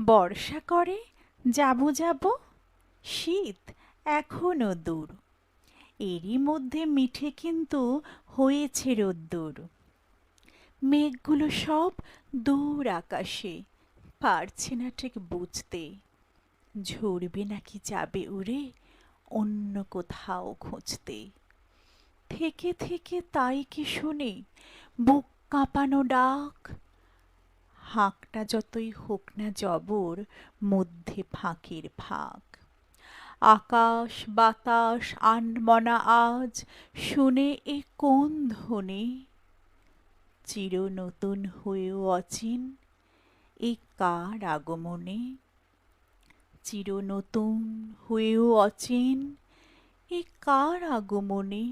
বর্ষা করে, যাব যাব, শীত এখনও দূর। এরই মধ্যে মিঠে কিন্তু হয়েছে রোদ্দুর। মেঘগুলো সব দূর আকাশে, পারছে না ঠিক বুঝতে। ঝরবে নাকি যাবে উড়ে, অন্য কোথাও খুঁজতে। থেকে থেকে তাই কি শুনি, বুক কাঁপানো ডাক হাঁকটা যতই হোক না জবর, মধ্যে ফাঁকের ফাঁক। আকাশ, বাতাস, আনমনা আজ, শুনে এ কোন ধ্বনি? চির নতুন হয়েও অচিন এ কার আগমনে? চির নতুন হয়েও অচিন এ কার আগমনে?